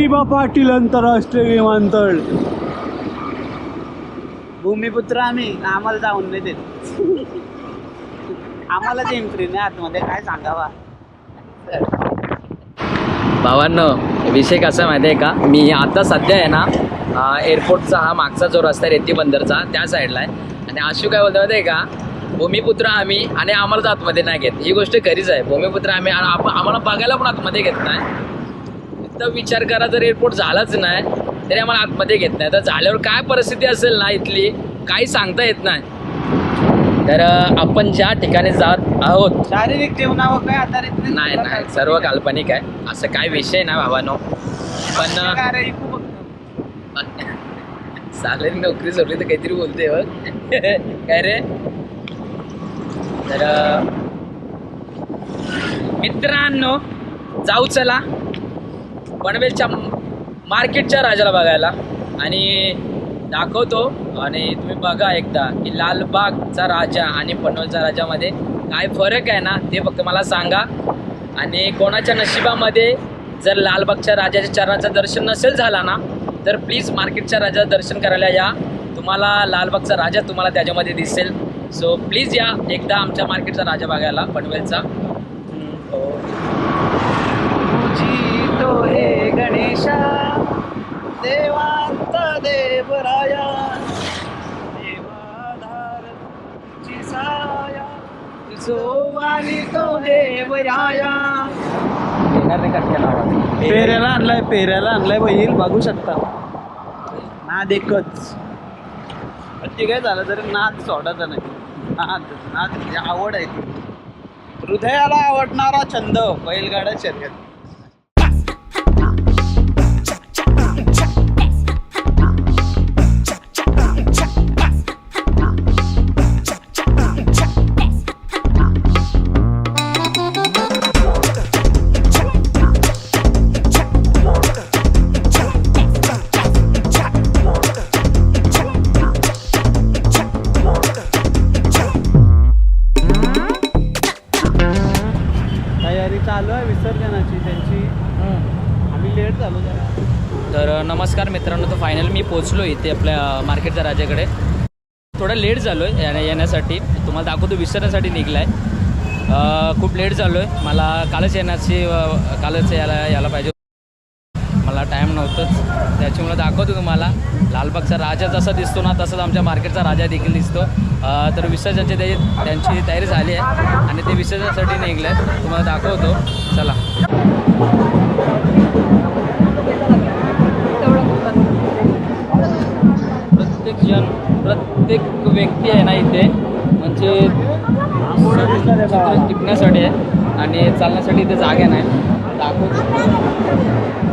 ज्योतिबा पाटील आंतरराष्ट्रीय विमानतळ. भूमिपुत्र आम्ही आम्हाला जाऊन नाही देत. आम्हाला ते एंट्री नाही आतमध्ये काय सांगावा? भावांनो विषय कसा माहिती आहे का? मी आता सध्या आहे ना एअरपोर्टचा हा मागचा जो रस्ता आहे रेती बंदरचा त्या साईडला आहे. आणि आशू काय बोलतो माहिती आहे का? भूमिपुत्र आम्ही आणि आम्हाला आतमध्ये नाही घेत. ही गोष्ट खरीच आहे. भूमिपुत्र आम्ही आम्हाला बघायला पण आतमध्ये घेत नाही. तर विचार करा जर एअरपोर्ट झालाच नाही तरी आम्हाला आतमध्ये घेत नाही. तर झाल्यावर काय परिस्थिती असेल ना इथली काही सांगता येत नाही. तर आपण ज्या ठिकाणी जात आहोत शारीरिक जीवनावर काय आधारित नाही? नाही सर्व काल्पनिक आहे. असं काय विषय नाही भावानो. पण. चालेल नोकरी सोडली तर काहीतरी बोलते बघ. काय रे? तर मित्रांनो जाऊ चला. पनवेलच्या मार्केटच्या राजाला बघायला. आणि दाखवतो आणि तुम्ही बघा एकदा की लालबागचा राजा आणि पनवेलचा राजामध्ये काय फरक आहे ना ते फक्त मला सांगा. आणि कोणाच्या नशिबामध्ये जर लालबागच्या राजाच्या चरणाचं दर्शन नसेल झाला ना तर प्लीज मार्केटच्या राजाचं दर्शन करायला या. तुम्हाला लालबागचा राजा तुम्हाला त्याच्यामध्ये दिसेल. सो प्लीज या एकदा आमच्या मार्केटचा राजा बघायला पनवेलचा हम्म, हो तुझी तो हे गणेशा देवांत देवराया देवाधार तुझी साया सोवानी तो देवराया. येणार नाही कटक्याला आवाज. पेऱ्याला आणलाय पेऱ्याला आणलाय बहीण बघू शकता. नाद एकच. किती काय झालं तरी नाद सोडायचा नाही. नाद नाद म्हणजे आवड आहे. ती. हृदयाला आवडणारा छंद बैलगाडा शर्यत. चालू आहे विसर्जनाची त्यांची. आम्ही लेट झालो जरा. तर नमस्कार मित्रांनो तर फायनल मी पोचलो इथे आपल्या मार्केटच्या राजाकडे. थोडा लेट झालो आहे येण्या येण्यासाठी. तुम्हाला दाखवतो विसरण्यासाठी निघला आहे खूप लेट झालो आहे मला कालच येण्याची कालच यायला यायला पाहिजे टाईम नव्हतंच. त्याच्यामुळे दाखवतो तुम्हाला. लालबागचा राजा जसा दिसतो ना तसंच आमच्या मार्केटचा राजा देखील दिसतो. तर विसर्जनची त्याची त्यांची तयारी झाली आहे आणि ते विसर्जनासाठी निघले आहेत तुम्हाला दाखवतो. चला. प्रत्येक जण प्रत्येक व्यक्ती आहे ना इथे. म्हणजे टिकण्यासाठी आहे आणि चालण्यासाठी इथे जागा नाही. दाखवतो.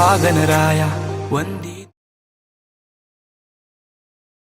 വാഗനരായ